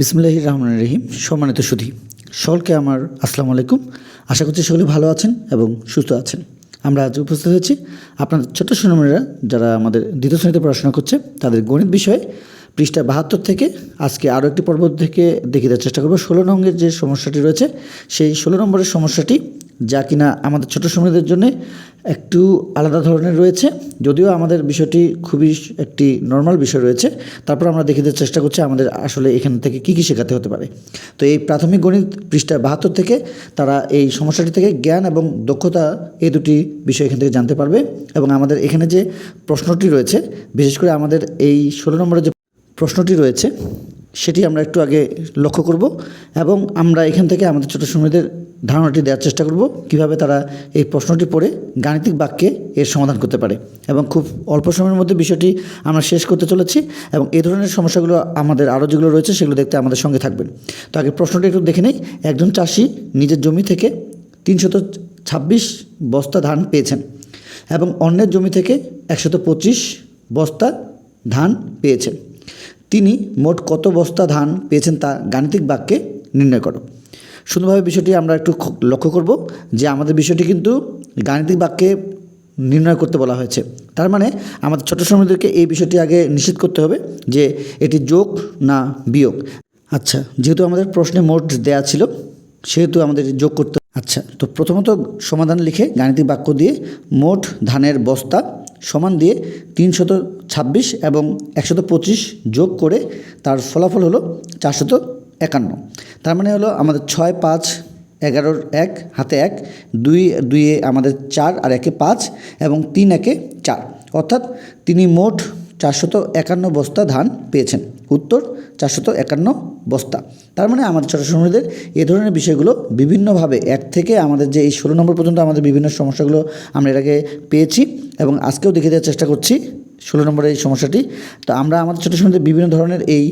বিসমুল্লাহ রহমান রহিম, সম্মানিত সুধি। সকলকে আমার আসসালামু আলাইকুম। আশা করছি সকলে ভালো আছেন এবং সুস্থ আছেন। আমরা আজ উপস্থিত হয়েছি আপনার ছোট্ট সোনামণিরা যারা আমাদের দ্বিতীয় শ্রেণীতে পড়াশোনা করছে, তাদের গণিত বিষয়ে পৃষ্ঠা বাহাত্তর থেকে আজকে আরও একটি পর্ব থেকে দেখিয়ে দেওয়ার চেষ্টা করব। ষোলো নম্বরের যে সমস্যাটি রয়েছে, সেই ষোলো নম্বরের সমস্যাটি যা কিনা আমাদের ছোট সময়দের জন্য একটু আলাদা ধরনের রয়েছে। যদিও আমাদের বিষয়টি খুবই একটি নর্মাল বিষয় রয়েছে। তারপর আমরা দেখে দেওয়ার চেষ্টা করছি আমাদের আসলে এখান থেকে কী কী শেখাতে হতে পারে। তো এই প্রাথমিক গণিত পৃষ্ঠা বাহাত্তর থেকে তারা এই সমস্যাটি থেকে জ্ঞান এবং দক্ষতা এই দুটি বিষয় এখান থেকে জানতে পারবে এবং আমাদের এখানে যে প্রশ্নটি রয়েছে, বিশেষ করে আমাদের এই ষোলো নম্বরের যে প্রশ্নটি রয়েছে, সেটি আমরা একটু আগে লক্ষ্য করব এবং আমরা এখান থেকে আমাদের ছোটো সময়দের ধারণাটি দেওয়ার চেষ্টা করব কীভাবে তারা এই প্রশ্নটি পড়ে গাণিতিক বাক্যে এর সমাধান করতে পারে। এবং খুব অল্প সময়ের মধ্যে বিষয়টি আমরা শেষ করতে চলেছি এবং এই ধরনের সমস্যাগুলো আমাদের আরও যেগুলো রয়েছে সেগুলো দেখতে আমাদের সঙ্গে থাকবেন। তো আগে প্রশ্নটি একটু দেখে নেই, একজন চাষি নিজের জমি থেকে তিনশত ছাব্বিশ বস্তা ধান পেয়েছেন এবং অন্যের জমি থেকে একশত পঁচিশ বস্তা ধান পেয়েছেন। তিনি মোট কত বস্তা ধান পেয়েছেন তা গাণিতিক বাক্যে নির্ণয় করো। সুন্দরভাবে বিষয়টি আমরা একটু লক্ষ্য করব যে আমাদের বিষয়টি কিন্তু গাণিতিক বাক্যে নির্ণয় করতে বলা হয়েছে। তার মানে আমাদের ছোটো শ্রমিকদেরকে এই বিষয়টি আগে নিশ্চিত করতে হবে যে এটি যোগ না বিয়োগ। আচ্ছা যেহেতু আমাদের প্রশ্নে মোট দেয়া ছিল, সেহেতু আমাদের যোগ করতে আচ্ছা তো প্রথমত সমাধান লিখে গাণিতিক বাক্য দিয়ে মোট ধানের বস্তা সমান দিয়ে তিনশত ছাব্বিশ এবং একশত পঁচিশ যোগ করে তার ফলাফল হলো চারশত একান্ন। তার মানে হলো আমাদের ছয়, পাঁচ, এগারোর এক, হাতে এক, দুই, দুইয়ে আমাদের চার আর একে পাঁচ এবং তিন একে চার। অর্থাৎ তিনি মোট চারশত একান্ন বস্তা ধান পেয়েছেন। উত্তর, চারশত একান্ন বস্তা। তার মানে আমাদের ছোটো শ্রমিকদের এ ধরনের বিষয়গুলো বিভিন্নভাবে, এক থেকে আমাদের যে এই ষোলো নম্বর পর্যন্ত আমাদের বিভিন্ন সমস্যাগুলো আমরা আগে পেয়েছি এবং আজকেও দেখে দেওয়ার চেষ্টা করছি। ষোলো নম্বরের এই সমস্যাটি। তো আমরা আমাদের ছোটো শ্রমিকদের বিভিন্ন ধরনের এই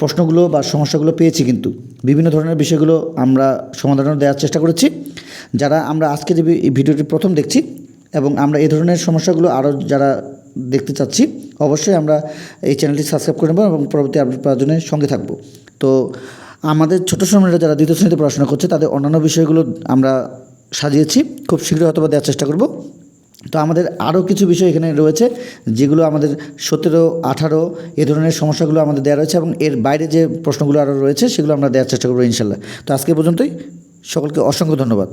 প্রশ্নগুলো বা সমস্যাগুলো পেয়েছি কিন্তু। বিভিন্ন ধরনের বিষয়গুলো আমরা সমাধান দেওয়ার চেষ্টা করেছি। যারা আমরা আজকে যে ভিডিওটি প্রথম দেখছি এবং আমরা এই ধরনের সমস্যাগুলো আরও যারা দেখতে চাচ্ছি, অবশ্যই আমরা এই চ্যানেলটি সাবস্ক্রাইব করে নেব এবং পরবর্তী আপডেট পাওয়ার জন্য সঙ্গে থাকব। তো আমাদের ছোটো শ্রমিকরা যারা দ্বিতীয় শ্রেণীতে পড়াশোনা করছে, তাদের অন্যান্য বিষয়গুলো আমরা সাজিয়েছি। খুব শীঘ্রই হয়তো দেওয়ার চেষ্টা করব। তো আমাদের আরও কিছু বিষয় এখানে রয়েছে, যেগুলো আমাদের সতেরো, আঠারো, এ ধরনের সমস্যাগুলো আমাদের দেওয়া রয়েছে এবং এর বাইরে যে প্রশ্নগুলো আরও রয়েছে সেগুলো আমরা দেওয়ার চেষ্টা করব ইনশাল্লাহ। তো আজকে পর্যন্তই, সকলকে অসংখ্য ধন্যবাদ।